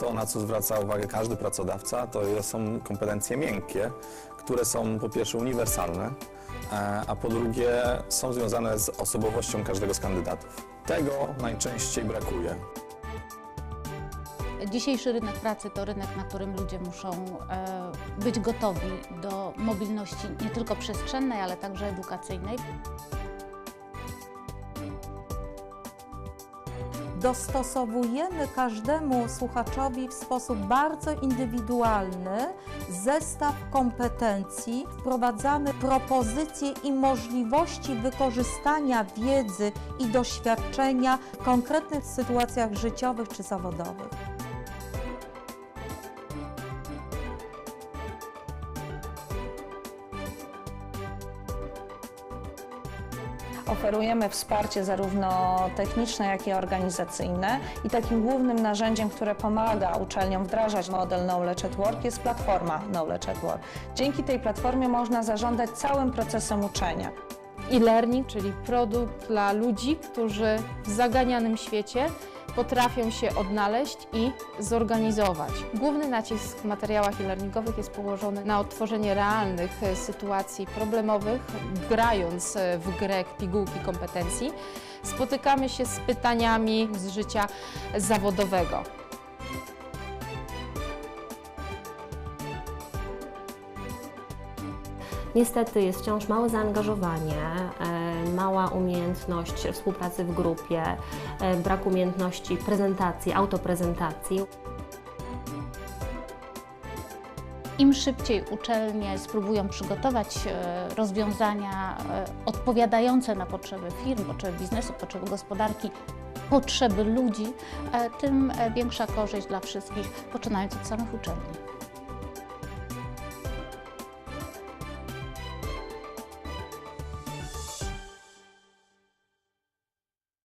To, na co zwraca uwagę każdy pracodawca, to są kompetencje miękkie, które są po pierwsze uniwersalne, e, a po drugie są związane z osobowością każdego z kandydatów. Tego najczęściej brakuje. Dzisiejszy rynek pracy to rynek, na którym ludzie muszą e, być gotowi do mobilności nie tylko przestrzennej, ale także edukacyjnej. Dostosowujemy każdemu słuchaczowi w sposób bardzo indywidualny zestaw kompetencji, wprowadzamy propozycje i możliwości wykorzystania wiedzy i doświadczenia w konkretnych sytuacjach życiowych czy zawodowych. Oferujemy wsparcie zarówno techniczne, jak i organizacyjne i takim głównym narzędziem, które pomaga uczelniom wdrażać model Knowledge at Work jest platforma Knowledge at Work. Dzięki tej platformie można zarządzać całym procesem uczenia. e-learning, czyli produkt dla ludzi, którzy w zaganianym świecie potrafią się odnaleźć i zorganizować. Główny nacisk w materiałach e-learningowych jest położony na odtworzenie realnych e, sytuacji problemowych, grając e, w grę pigułki kompetencji. Spotykamy się z pytaniami z życia zawodowego. Niestety jest wciąż małe zaangażowanie, mała umiejętność współpracy w grupie, e, brak umiejętności prezentacji, autoprezentacji. Im szybciej uczelnie spróbują przygotować e, rozwiązania e, odpowiadające na potrzeby firm, potrzeby biznesu, potrzeby gospodarki, potrzeby ludzi, tym większa korzyść dla wszystkich, poczynając od samych uczelni.